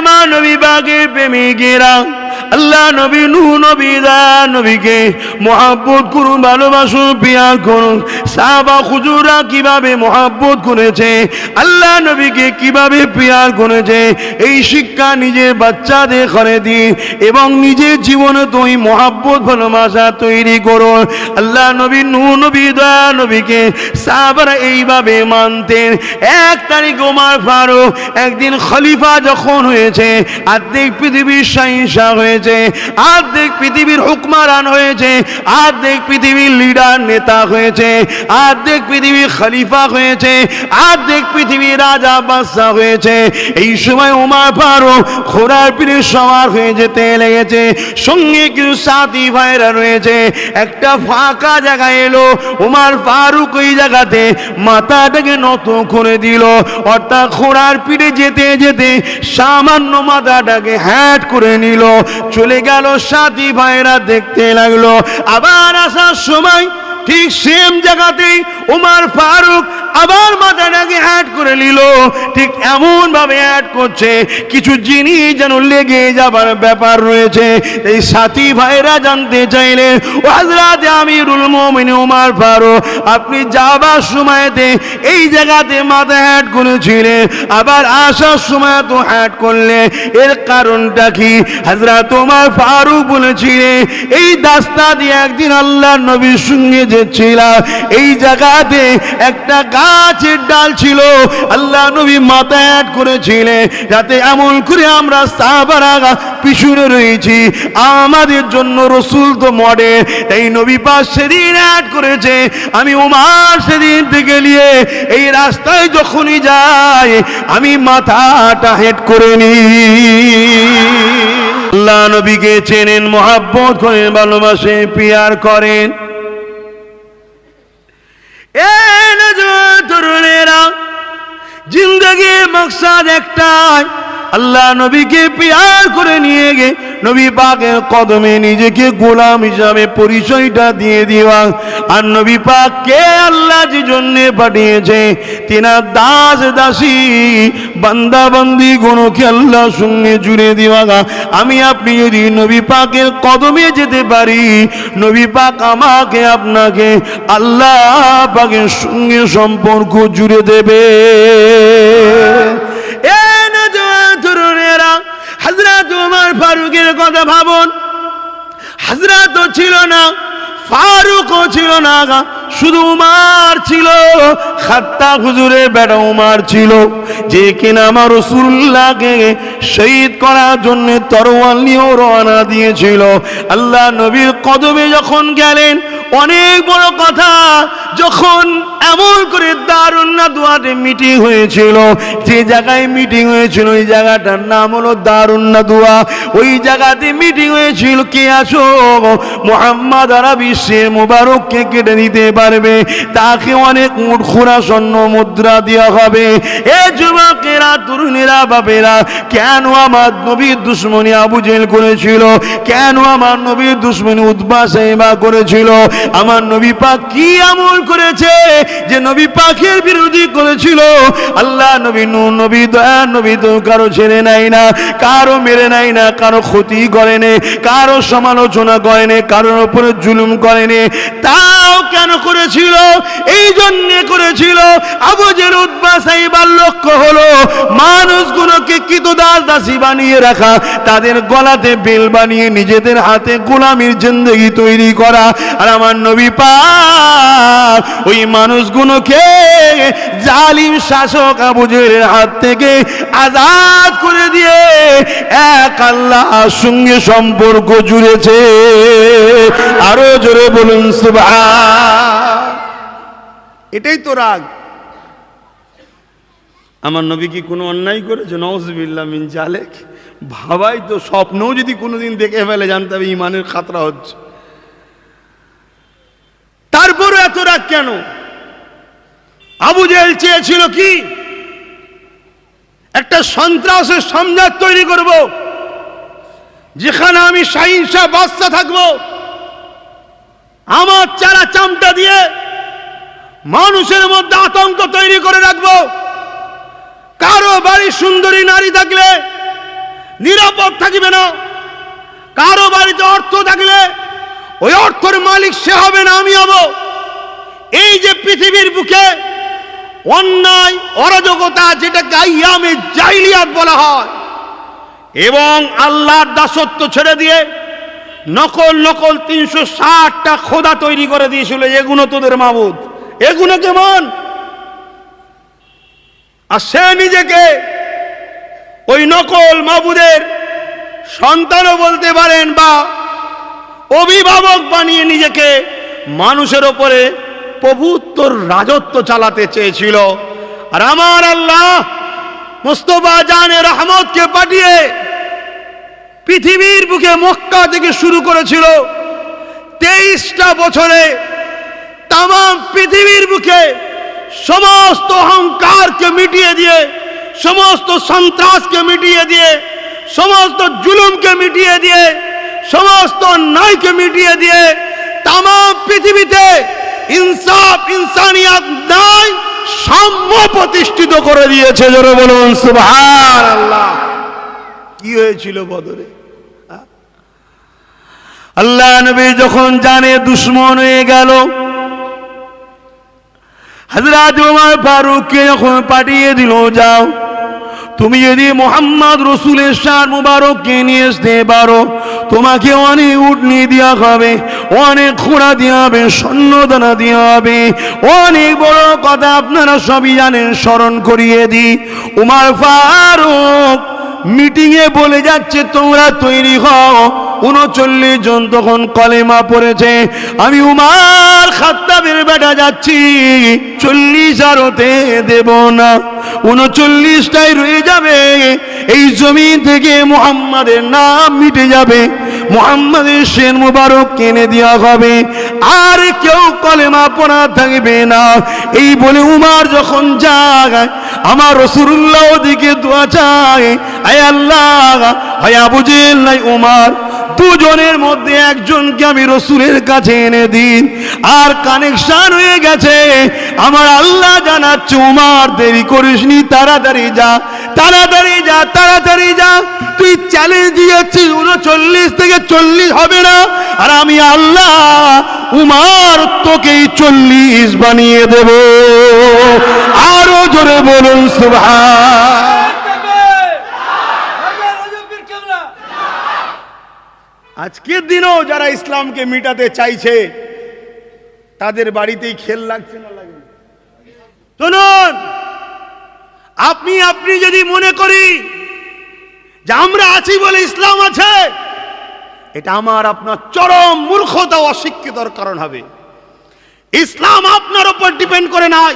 আমার নবী বাগের প্রেমিকেরা আল্লাহ নবী নূহ নবী দা নবীকে মহাব্বত করুন, ভালোবাসুন পিয়া করুন। সাহাবা হুজুরা কীভাবে মহাব্বত করেছে, আল্লাহ নবীকে কীভাবে পিয়ার করেছে, এই শিক্ষা নিজের বাচ্চাদের ঘরে দিন এবং নিজের জীবনে তুই মহাব্বত ভালোবাসা তৈরি করুন। আল্লাহ নবী নূহ, নবী দা নবীকে সাহাবারা এইভাবে মানতেন। এক তারিখ ওমার ফারুক, একদিন খলিফা যখন হয়েছে, আর্ধেক পৃথিবীর সহিংসা হয়েছে, আর্ধেক পৃথিবীর হুকমারান হয়েছে, আর্ধেক পৃথিবীর লিডার নেতা হয়েছে, আর্ধেক পৃথিবীর খলিফা হয়েছে, আর্ধেক পৃথিবীর রাজা বাদশাহ হয়েছে। এই সময় উমার ফারুক ঘোড়ার পিঠে সওয়ার হয়ে যেতে লেগেছে। সঙ্গে কিছু সাথী ভাইরা রয়েছে। একটা ফাঁকা জায়গা এলো। উমার ফারুক ওই জায়গাতে মাথাটাকে নত করে দিল। অর্থাৎ ঘোড়ার পিঠে যেতে যেতে সামান্য মাথাটাকে হ্যাট করে নিল। চলে গেল সাথী ভাইরা দেখতে লাগল। আবার আসার সময় ঠিক সেম জায়গাতেই উমার ফারুক আবার মাথাটাকে অ্যাড করে নিল। ঠিক এমন ভাবে অ্যাড করছে, কিছু জিনিস যেন লেগে যাবার ব্যাপার রয়েছে। এই সাথী ভাইরা জানতে চাইলে হাজরাতে আমিরুল মোমিন উমার ফারুক, আপনি যাবার সময়তে এই জায়গাতে মাথা অ্যাড করেছিলেন আবার আসার সময় তো অ্যাড করলে। এর কারণটা কি? হাজরা তোমার ফারুক বলেছিলেন এই রাস্তা দিয়ে একদিন আল্লাহ নবীর সঙ্গে যেছিলাম এই জায়গাতে একটা গাছের ডাল ছিল। আল্লাহ নবী মাথা অ্যাড করেছিলেন। যাতে এমন করে আমরা সাহাবারা পিছনে রয়েছি। আমাদের জন্য রসুল তো মডেল। তাই নবী পাশ সেদিন অ্যাড করেছে। আমি উমার সেদিন থেকে নিয়ে এই রাস্তায় যখনই যাই, আমি মাথাটা হেড করে নিই। আল্লাহ নবীকে চেনেন, মহাব্বত করেন, ভালোবাসে, পিয়ার করেন। এ তরুণেরা জিন্দগির মকসাদ একটাই। আল্লাহ নবীকে পিয়ার করে নিয়ে গে। নবী পাকের কদমে নিজেকে গোলাম হিসাবে পরিচয়টা দিয়ে দিওয়া। আর নবী পাক কে আল্লাহ যে জন্য পাঠিয়েছে, তিনার দাস দাসী বান্দা বান্দি গুণকে আল্লাহ সঙ্গে জুড়ে দিওয়া আমি আপনি যদি নবী পাকের কদমে যেতে পারি, নবী পাক আমাকে আপনাকে আল্লাহ পাকের সঙ্গে সম্পর্ক জুড়ে দেবে। কথা ভাবুন হাজরাত ছিল না, ফারুকও ছিল না শুধু উমার ছিল খাত্তা হুজুরে বেটা উমার ছিল, যে কিনা আমার রসুল্লাহকে শহীদ করার জন্য তরোয়াল নিয়েও রওনা দিয়েছিল। আল্লাহ নবীর কদমে যখন গেলেন অনেক বড় কথা। যখন এমন করে দারুন্না দুয়ারে মিটিং হয়েছিল, যে জায়গায় মিটিং হয়েছিল, ওই জায়গাটার নাম হলো দারুন্না দুয়া। ওই জায়গাতে মিটিং হয়েছিল, কে আছো? মোহাম্মদ আরা বিশ্বের মোবারককে কেটে নিতে পারবে। তাকে অনেক উঠ খোরা, স্বর্ণ মুদ্রা দেওয়া হবে। এ যুবকেরা, তরুণীরা, বাপেরা, কেন আমার নবীর দুশ্মনী আবুজেল করেছিল? কেন আমার নবীর দুশ্মনী উদ্বা সাহেবা করেছিল? আমার নবী পাক কি আমল করেছে যে নবী পাকের বিরোধী করেছিল? আল্লাহ নবী নূ নবী দয়া, নবী তো কারও ছেড়ে নাই না, কারও মেরে নাই না, কারও ক্ষতি করেনি, কারও সমালোচনা করেনি, কারোর উপরে জুলুম করেনি। তাও কেন করেছিল, এই জন্যে করেছিল। আবুজের উদ্বা সাইবার লক্ষ্য হলো, মানুষগুলোকে কিতদাস দাসী বানিয়ে রাখা, তাদের গলাতে বেল বানিয়ে নিজেদের হাতে গোলামির জিন্দগি তৈরি করা। আর আমার নবী পাক, ওই মানুষগুলোকে জালিম শাসক আবুজের হাত থেকে আজাদ করে দিয়ে এক আল্লাহ সঙ্গে সম্পর্ক জুড়েছে। আরও জোরে বলুন, সুবহান। এটাই তো রাগ। আমার নবী কি কোনো অন্যায় করেছে? নওয়াজবিল্লা মিন জালেক। ভাবাই তো স্বপ্নও যদি কোনোদিন দেখে ফেলে, জানতে হবে ইমানের খাতরা হচ্ছে। তারপরও এত রাগ কেন? আবু জেহেল চেয়েছিল কি? একটা সন্ত্রাসের সম্রাট তৈরি করব, যেখানে আমি সাহিংসা বাচ্চা থাকব। আমার চারা চামটা দিয়ে মানুষের মধ্যে আতঙ্ক তৈরি করে রাখব। কারও বাড়ি সুন্দরী নারী থাকলে নিরাপদ থাকবে না। কারও বাড়িতে অর্থ থাকলে ওই অর্থের মালিক সে হবে না, আমি হব। এই যে পৃথিবীর বুকে অন্যায়, অরাজকতা, যেটাকে আইয়ামে জাইলিয়াত বলা হয়, এবং আল্লাহর দাসত্ব ছেড়ে দিয়ে নকল নকল তিনশো ষাটটা খোদা তৈরি করে দিয়েছিল এগুলো তোদের মাবুদ। এগুলো কেমন? আর সে নিজেকে ওই নকল মাবুদের সন্তানও বলতে পারেন বা অভিভাবক বানিয়ে নিজেকে মানুষের ওপরে প্রভুত্বর রাজত্ব চালাতে চেয়েছিল। আর আমার আল্লাহ মোস্তফা জানে রহমতকে পাঠিয়ে পৃথিবীর বুকে মক্কা থেকে শুরু করেছিল তেইশটা বছরে তাম পৃথিবীর বুকে সমস্ত অহংকারকে মিটিয়ে দিয়ে, সমস্ত সন্ত্রাসকে মিটিয়ে দিয়ে, সমস্ত জুলুমকে মিটিয়ে দিয়ে, সমস্ত অন্যায়কে মিটিয়ে দিয়ে তাম পৃথিবীতে ইনসাফ, ইনসানিয়াত, ন্যায় সাম্য প্রতিষ্ঠিত করে দিয়েছে জোরে বলুন সুবহান আল্লাহ কি হয়েছিল বদরে? আল্লাহ নবী যখন জানে দুশ্মন হয়ে গেল হজরত উমর ফারুককে যখন পাঠিয়ে দিল, যাও, তুমি যদি মোহাম্মদ রসুলের সার মুবারককে নিয়ে আসতে পারো, তোমাকে অনেক উটনি দেওয়া হবে, অনেক খোঁড়া দেওয়া হবে, স্বর্ণদানা দেওয়া হবে। অনেক বড় কথা আপনারা সবই জানেন, স্মরণ করিয়ে দিই। উমার ফারুক মিটিংয়ে বলে যাচ্ছে, তোমরা তৈরি হও উনচল্লিশ জন তখন কলেমা পড়েছে। আমি উমার খাত্তাবের বেটা যাচ্ছি, চল্লিশ আর হতে দেব না। উনচল্লিশটাই রয়ে যাবে, এই জমি থেকে মোহাম্মদের নাম মিটে যাবে। মোহাম্মদের সেন মুবারক কিনে দেওয়া হবে। আর কেউ কলেমা পড়া থাকবে না। এই বলে উমার যখন যায়, আমার রসুল্লাহ দিকে দোয়া চায়, আয় আল্লাহ, হয় আবু জেল নাই উমার। দুজনের মধ্যে একজনকে আমি রসুলের কাছে এনে দিন। আর কানেকশন হয়ে গেছে। আমার আল্লাহ জানাচ্ছে, উমার, দেরি করিসনি তাড়াতাড়ি যা তাড়াতাড়ি যা তাড়াতাড়ি যা। তুই চ্যালেঞ্জ দিয়েছিস, উনচল্লিশ থেকে চল্লিশ হবে না। আর আমি আল্লাহ, উমার, তোকেই চল্লিশ বানিয়ে দেব। আরও জোরে বলুন সুভাষ আজকের দিনও যারা ইসলামকে মিটাতে চাইছে, তাদের বাড়িতেই খেল লাগছে না লাগে শুনুন, আপনি আপনি যদি মনে করি যে আমরা আছি বলে ইসলাম আছে, এটা আমার আপনার চরম মূর্খতা অশিক্ষিতর কারণ হবে। ইসলাম আপনার উপর ডিপেন্ড করে নাই।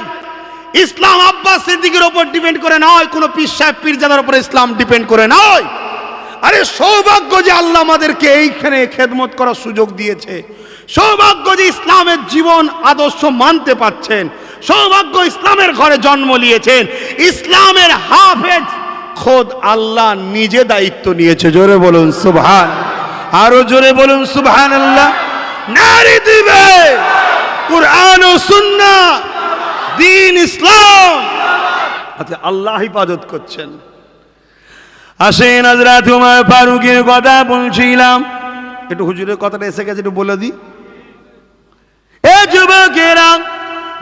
ইসলাম আব্বাস সিদ্দিকের উপর ডিপেন্ড করে নয় কোনো পীর সাহেব, পীরজাদার উপর ইসলাম ডিপেন্ড করে নয় আরে সৌভাগ্য যে আল্লাহ আমাদেরকে এইখানে খেদমত করার সুযোগ দিয়েছে। সৌভাগ্য যে ইসলামের জীবন আদর্শ মানতে পাচ্ছেন সৌভাগ্য ইসলামের ঘরে জন্ম নিয়েছেন। ইসলামের হাফেজ খোদ আল্লাহ নিজে দায়িত্ব নিয়েছে। জোরে বলুন, সুবহান। আরও জোরে বলুন সুবহান আল্লাহ নারী দিবে। কোরআন ও সুন্নাহ। দিন ইসলাম। আচ্ছা আল্লাহ হিফাজত করছেন। আসেন হাজরাত উমার ফারুকের কথা বলছিলাম। একটু হুজুরের কথাটা এসে গেছে একটু বলে দিই। এ যুবকেরা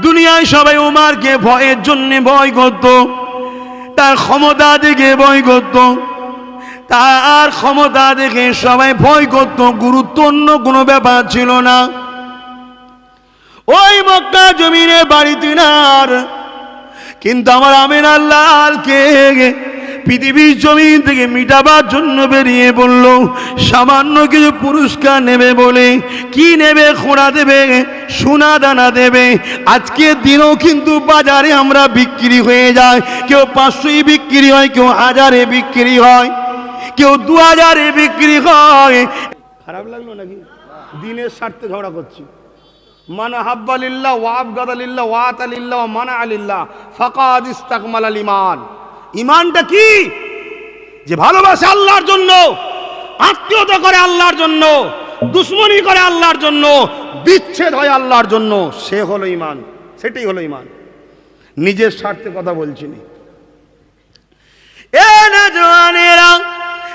দুনিয়ায় সবাই উমারকে ভয়ের জন্য ভয় করত তার ক্ষমতা দেখে ভয় করত তার ক্ষমতা দেখে সবাই ভয় করত গুরুত্ব অন্য কোনো ব্যাপার ছিল না। ওই মক্কা জমিনে বাড়িতে আর কিন্তু আমার আমিন আল্লাহকে পৃথিবীর জমিন থেকে মিটাবার জন্য বেরিয়ে বলল, সামান্য কিছু পুরস্কার নেবে বলে। কি নেবে, খোঁড়া দেবে, সোনা দানা দেবে। আজকের দিনও কিন্তু বাজারে আমরা বিক্রি হয়ে যায়। কেউ পাঁচশোই বিক্রি হয়, কেউ হাজারে বিক্রি হয়। কেউ দু হাজারে বিক্রি হয়। খারাপ লাগল নাকি? দিনের স্বার্থে ঝগড়া করছি। মানা হাব্বালিল্লাহ, ওয়া আবগাদালিল্লাহ ওয়া আতালিল্লাহ, ওয়া মানা আলিল্লাহ, ফাকাদ ইস্তাকমাল আল ইমান। ইমানটা কি? যে ভালোবাসে আল্লাহর জন্য, আত্মীয়তা করে আল্লাহর জন্য, দুশ্মনী করে আল্লাহর জন্য, বিচ্ছেদ হয় আল্লাহর জন্য, সে হলো ইমান, সেটাই হলো ইমান। নিজের স্বার্থে কথা বলছি নি। এ নজওয়ানেরা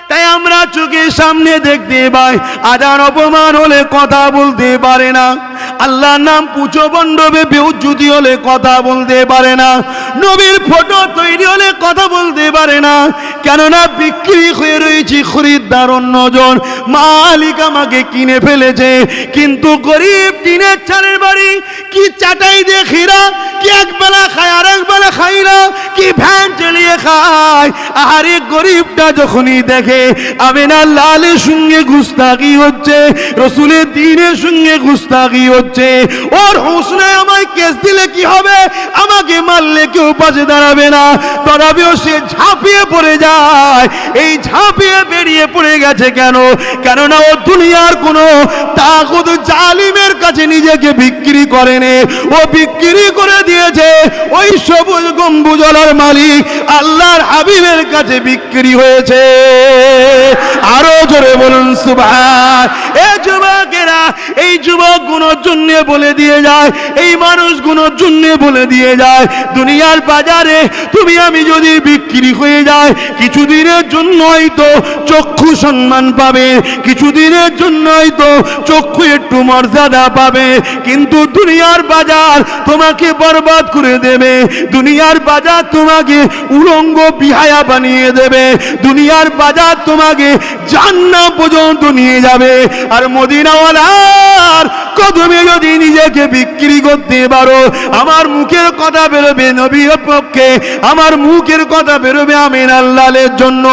তাই আমরা চোখের সামনে দেখতে পাই আজান অপমান হলে কথা বলতে পারে না। আল্লাহর নাম পুজো মণ্ডপে বেউজ্জুতি হলে কথা বলতে পারে না। নবীর ফটো তৈরি হলে কথা বলতে পারে না। কেননা বিক্রি হয়ে রয়েছি খরিদ্দার অন্যজন। মালিক আমাকে কিনে ফেলেছে। কিন্তু গরিব দিনের চালের বাড়ি কি চাটাই দিয়ে খিরা কি একবেলা খায় আর একবেলা খাই না? কি ভ্যান চালিয়ে খায়? আরে গরিবটা যখনই দেখে, আমি না লালের সঙ্গে গুস্তাকি হচ্ছে, রসুলের দিনের সঙ্গে গুস্তাকি হচ্ছে, ওর হোসনে আমায় কেস দিলে কি হবে? আমাকে মারলে কেউ পাশে দাঁড়াবে না। তথাপিও সে ঝাঁপিয়ে পড়ে যায়। এই ঝাঁপিয়ে বেরিয়ে পড়ে গেছে কেন? কেননা ও দুনিয়ার কোনো তাগুদ জালিমের কাছে নিজেকে বিক্রি করেনি। ও বিক্রি করে দিয়েছে ওই সবুজ গম্বুজলার মালিক। আল্লাহর হাবিবের কাছে বিক্রি হয়েছে। আরও জোরে বলুন সুভাষ এ যুবকেরা, এই যুবক গুণর জন্য বলে দিয়ে যায়, এই মানুষ গুণর জন্য বলে দিয়ে যায়, দুনিয়ার বাজারে তুমি আমি যদি বিক্রি হয়ে যায় কিছুদিনের জন্য হয়তো চক্ষু সম্মান পাবে, কিছুদিনের জন্য হয়তো চক্ষু একটু মর্যাদা পাবে, কিন্তু দুনিয়ার বাজার তোমাকে বরবাদ করে দেবে, দুনিয়ার বাজার তোমাকে উলঙ্গ বিহায়া বানিয়ে দেবে, দুনিয়ার বাজার তোমাকে জান্না পর্যন্ত নিয়ে যাবে, আর মদিনাওয়ালার কদমে যদি নিজেকে বিক্রি করতে পারো, আমার মুখের কথা বেরোবে নবীর পক্ষে, আমার মুখের কথা বেরোবে আমিন আল্লাহের জন্য,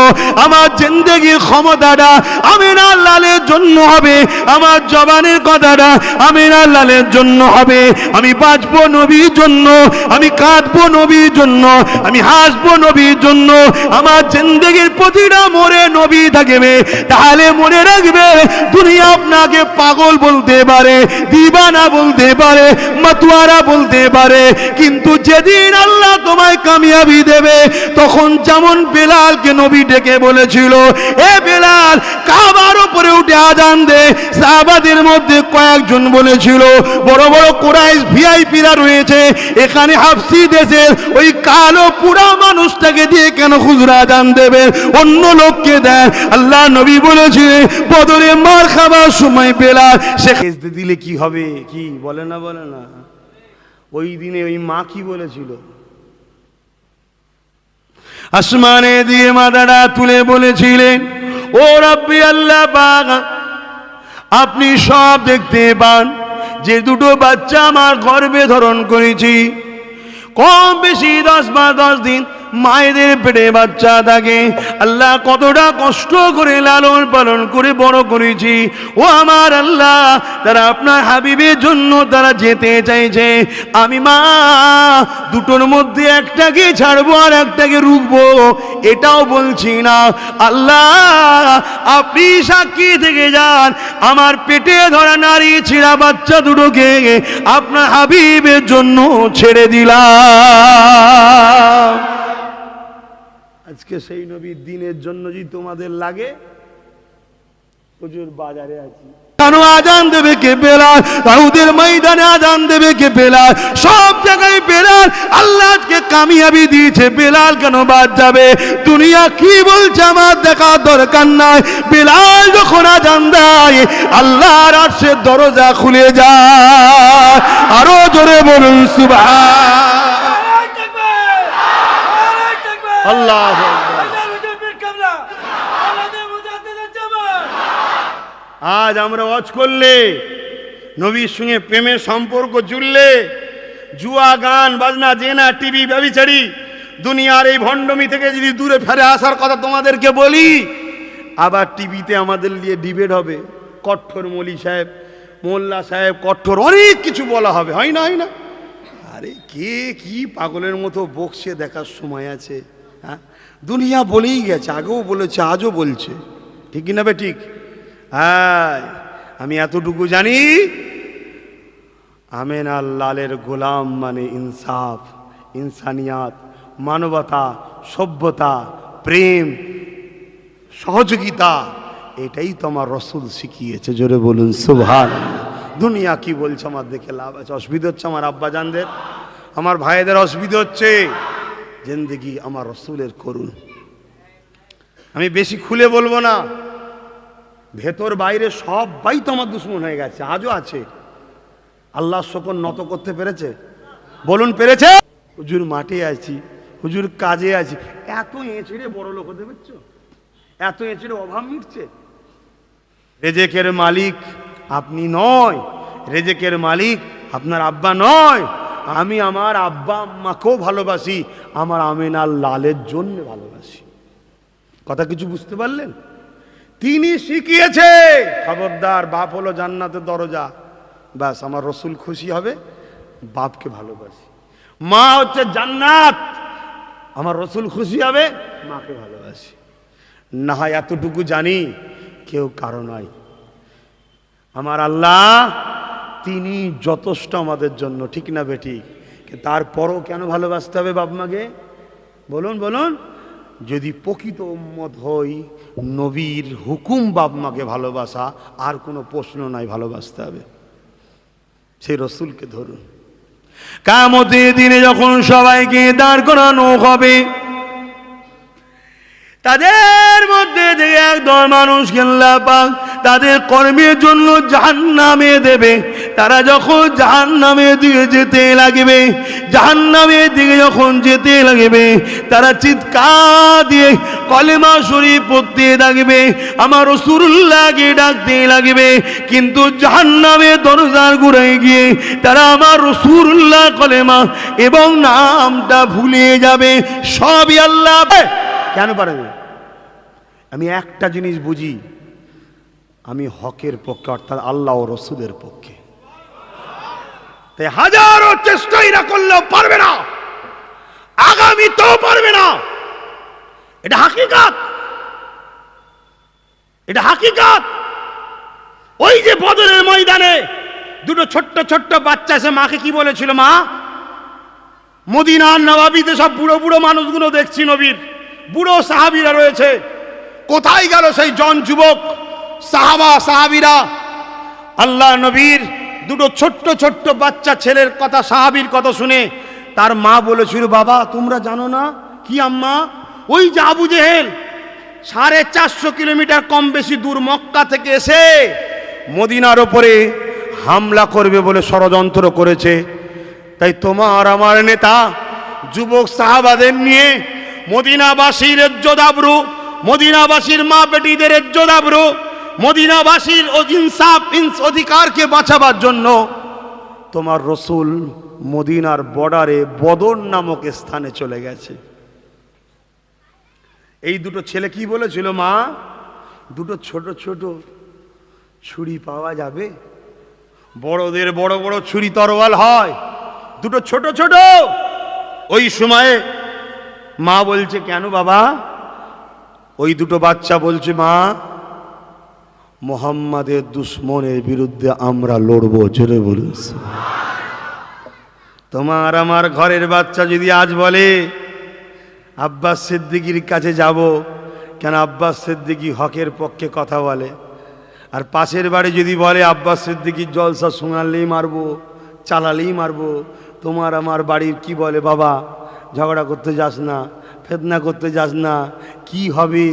আমার জিন্দগির ক্ষমতাটা আমিন আল্লাহের জন্য হবে, আমার জবানের কথাটা আমিন আল্লাহের জন্য হবে, আমি বাঁচবো নবীর জন্য, আমি কাঁদবো নবীর জন্য, আমি হাসবো নবীর জন্য, আমার জিন্দগির প্রতিটা মোড়ে নবী থাকবে, তাহলে মনে রাখবে, দুনিয়া আপনাকে পাগল বলতে পারে দিবানা বলতে পারে, মাতুয়ারা বলতে পারে, কিন্তু যেদিন আল্লাহ তোমায় কামিয়াবি দেবে, তখন যেমন বেলালকে নবী ডেকে বলেছিল, এ বেলাল, কাবার উপরে উঠে আজান দে। সাহাবাদের মধ্যে কয়েকজন বলেছিল, বড় বড় কোরাইশ ভিআইপিরা রয়েছে, এখানে হাফসি দেশের ওই কালো পুরা মানুষটাকে দিয়ে কেন খুচরা আজান দেবে? অন্য লোককে দেয় আল্লাহ নবী বলেছে, বদরে মার খাবার সময় বেলাল সে দিলে কি হবে? কি বলে না বলে না। ওই দিনে ওই মা কি বলেছিল? আসমানে দিয়ে মাথাটা তুলে বলেছিলেন, ও রাব্বি আল্লাহ পাক, আপনি সব দেখতে পান, যে দুটো বাচ্চা আমার গর্ভে ধারণ করেছি। কম বেশি দশ বা দশ দিন মায়েদের পেটে বাচ্চা থাকে। আল্লাহ কতটা কষ্ট করে লালন পালন করে বড় করেছি। ও আমার আল্লাহ, তারা আপনার হাবিবের জন্য তারা যেতে চাইছে। আমি মা, দুটোর মধ্যে একটাকে ছাড়বো আর একটাকে রুখবো। এটাও বলছি না। আল্লাহ, আপনি সাক্ষী থেকে যান। আমার পেটে ধরা নারী ছিঁড়া বাচ্চা দুটোকে আপনার হাবিবের জন্য ছেড়ে দিলাম। আজকে সেই নবীর দিনের জন্য যদি তোমাদের লাগে প্রচুর বাজারে আছি। বাদ যাবে? বলছে আমার দরকার নাই। যখন আল্লাহর দরজা খুলে যায়। আরও জোরে বলুন, সুবহান। আল্লাহ! আজ আমরা ওয়াজ করলে নবীর সঙ্গে প্রেমের সম্পর্ক জুড়লে জুয়া গান বাজনা জেনা টিভি ব্যবিচারি দুনিয়ার এই ভণ্ডমি থেকে যদি দূরে ফেরে আসার কথা তোমাদেরকে বলি আবার টিভিতে আমাদের নিয়ে ডিবেট হবে। কঠোর মলি সাহেব মোল্লা সাহেব কঠোর অনেক কিছু বলা হবে। হয় না হয় না? আরে কে কি পাগলের মতো বকছে দেখার সময় আছে? হ্যাঁ? দুনিয়া বলেই গেছে, আগেও বলেছে, আজও বলছে। ঠিক না বে ঠিক? হ্যাঁ আমি এতটুকু জানি, আমেন লালের গোলাম মানে ইনসাফ, ইনসানিয়াত, মানবতা, সভ্যতা, প্রেম, সহযোগিতা, এটাই তো আমার রসুল শিখিয়েছে, জোরে বলুন সুভান দুনিয়া কি বলছে, আমার দেখে লাভ আছে, অসুবিধা হচ্ছে আমার আব্বাজানদের, আমার ভাইদের অসুবিধা হচ্ছে। জেন্দেগি আমার রসুলের করুন আমি বেশি খুলে বলব না। ভেতর বাইরে সবাই তো আমার দুশ্মন হয়ে গেছে, আজও আছে। আল্লাহ শকর নত করতে পেরেছে? বলুন, পেরেছে? হুজুর মাঠে আছি, হুজুর কাজে আছি। এত এঁচড়ে বড় লোক হতে পারছ? এত এঁচড়ে অভাব মিটছে? রেজেকের মালিক আপনি নয়। রেজেকের মালিক আপনার আব্বা নয়। আমি আমার আব্বা আম্মাকেও ভালোবাসি, আমার আমিনার লালের জন্য ভালোবাসি। কথা কিছু বুঝতে পারলেন? তিনি শিখিয়েছে, খবরদার, বাপ হলো জান্নাতের দরজা। ব্যাস, আমার রসুল খুশি হবে, বাপকে ভালোবাসি। মা হচ্ছে জান্নাত, আমার রসুল খুশি হবে, মাকে ভালোবাসি। না হয় এতটুকু জানি, কেউ কারও নয়। আমার আল্লাহ তিনি যথেষ্ট আমাদের জন্য, ঠিক না বেটি? তারপরও কেন ভালোবাসতে হবে বাপ মাকে? বলুন বলুন। যদি প্রকৃত উম্মত হই, নবীর হুকুম বাপ মাকে ভালোবাসা, আর কোনো প্রশ্ন নাই ভালোবাসতে হবে। সেই রসুলকে ধরুন। কামতের দিনে যখন সবাইকে দাঁড় করানো হবে, তাদের মধ্যে থেকে একদল মানুষ আল্লাহ পাক তাদের কর্মের জন্য জাহান নামে দেবে তারা যখন জাহান নামে দিকে যেতে লাগবে জাহান নামের দিকে যখন যেতে লাগবে, তারা চিৎকার দিয়ে কলেমা শরীফ পড়তে লাগবে, আমার রসুল্লাহকে ডাকতে লাগবে। কিন্তু জাহান নামে দরজার গুড়ায় গিয়ে তারা আমার রসুল্লাহ কলেমা এবং নামটা ভুলে যাবে। সবই আল্লাহ কেন পারে আমি একটা জিনিস বুঝি, আমি হকের পক্ষে, অর্থাৎ আল্লাহ ও রসুলের পক্ষে। হাজারো চেষ্টাই না করলেও পারবে না। আগামী তো পারবে না। এটা হাকিকাত। এটা হাকিকাত। ওই যে বদলের ময়দানে দুটো ছোট্ট ছোট্ট বাচ্চা এসে মাকে কি বলেছিল, মা? মদিনার নবাবিতে সব বুড়ো বুড়ো মানুষগুলো দেখছি নবীর। বুড়ো সাহাবিরা রয়েছে। কোথায় গেল সেই জন যুবক? সাহাবা, সাহাবিরা। আল্লাহ নবীর দুটো ছোট্ট ছোট্ট বাচ্চা ছেলের কথা সাহাবির কথা শুনে তার মা বলেছিল, বাবা, তোমরা জানো না কি আম্মা? ওই যে আবু জেহেল, সাড়ে চারশো কিলোমিটার কম বেশি দূর মক্কা থেকে এসে মদিনার ওপরে হামলা করবে বলে ষড়যন্ত্র করেছে। তাই তোমার আমার নেতা, যুবক সাহাবাদের নিয়ে মদিনাবাসীর ইজ্জদাবরু মদিনাবাসীর মা বেটিদের ইজ্জদাবরু মদিনাবাসীর ইনসাফ, ইনস অধিকারকে বাঁচাবার জন্য তোমার রসুল মদিনার বর্ডারে বদর নামক স্থানে চলে গেছে। এই দুটো ছেলে কি বলেছিল মা? দুটো ছোট ছোট ছুরি পাওয়া যাবে? বড়দের বড় বড় ছুরি তরোয়াল হয়। দুটো ছোট ছোট। ওই সময়ে মা বলছে, কেন বাবা? ওই দুটো বাচ্চা বলছে, মা মোহাম্মদের দুশ্মনের বিরুদ্ধে আমরা লড়বো, জোরে বলুন। তোমার আমার ঘরের বাচ্চা যদি আজ বলে, আব্বাস সিদ্দিকির কাছে যাব, কেন আব্বাস সিদ্দিকি হকের পক্ষে কথা বলে? আর পাশের বাড়ি যদি বলে, আব্বাস সিদ্দিকির জলসা শোনালেই মারবো, চালালেই মারবো, তোমার আমার বাড়ির কি বলে, বাবা? ঝগড়া করতে যাস না ফেদনা করতে যাস না, কি হবে?